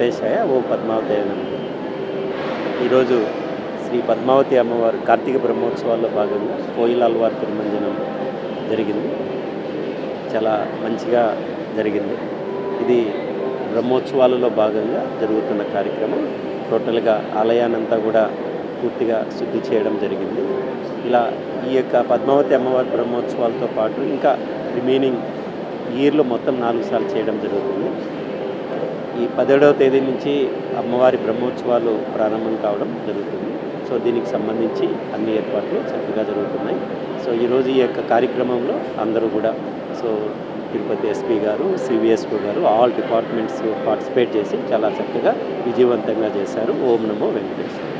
వెంకటేశాయ ఓ పద్మావతి ఈరోజు శ్రీ పద్మావతి అమ్మవారు కార్తీక బ్రహ్మోత్సవాల్లో భాగంగా కోయిలాల్వారి తిరుమంజనం జరిగింది. చాలా మంచిగా జరిగింది. ఇది బ్రహ్మోత్సవాలలో భాగంగా జరుగుతున్న కార్యక్రమం. టోటల్గా ఆలయానంతా కూడా పూర్తిగా శుద్ధి చేయడం జరిగింది. ఇలా ఈ యొక్క పద్మావతి అమ్మవారి బ్రహ్మోత్సవాలతో పాటు ఇంకా రిమైనింగ్ ఇయర్లో మొత్తం నాలుగు సార్లు చేయడం జరుగుతుంది. పదిహేడవ తేదీ నుంచి అమ్మవారి బ్రహ్మోత్సవాలు ప్రారంభం కావడం జరుగుతుంది. సో దీనికి సంబంధించి అన్ని ఏర్పాట్లు చక్కగా జరుగుతున్నాయి. సో ఈరోజు ఈ యొక్క కార్యక్రమంలో అందరూ కూడా సో తిరుపతి ఎస్పీ గారు సివిఎస్పీ గారు ఆల్ డిపార్ట్మెంట్స్ పార్టిసిపేట్ చేసి చాలా చక్కగా విజయవంతంగా చేశారు. ఓం నమో వెంకటేశ్వర